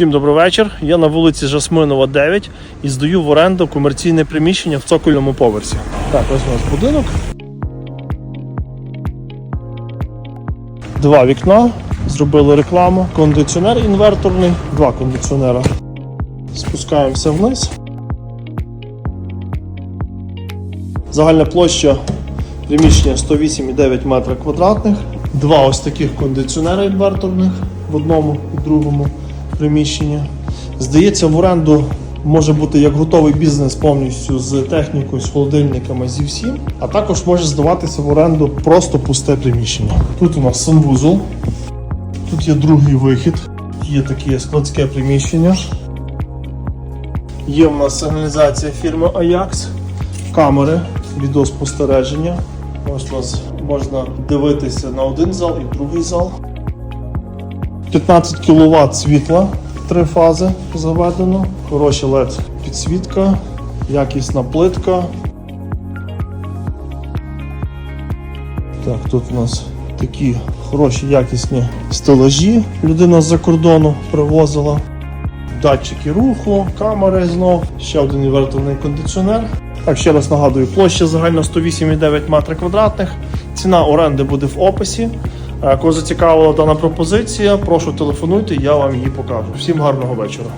Всім добрий вечір. Я на вулиці Жасминова, 9 і здаю в оренду комерційне приміщення в цокольному поверсі. Так, ось у нас будинок. Два вікна. Зробили рекламу. Кондиціонер інверторний, два кондиціонера. Спускаємося вниз. Загальна площа приміщення 108,9 метрів квадратних. Два ось таких кондиціонера інверторних в одному і другому приміщенні. Здається, в оренду може бути як готовий бізнес повністю з технікою, з холодильниками, зі всім, а також може здаватися в оренду просто пусте приміщення. Тут у нас санвузол, тут є другий вихід, є таке складське приміщення. Є у нас сигналізація фірми Ajax, камери, відеоспостереження. Ось у нас можна дивитися на один зал і другий зал. 15 кВт світла, три фази заведено, хороша LED підсвітка, якісна плитка. Так, тут у нас такі хороші якісні стелажі. Людина з-за кордону привозила. Датчики руху, камери знов, ще один інверторний кондиціонер. Так, ще раз нагадую, площа загально 108,9 метрів квадратних. Ціна оренди буде в описі. Е, Кого зацікавила дана пропозиція, прошу телефонуйте, я вам її покажу. Всім гарного вечора.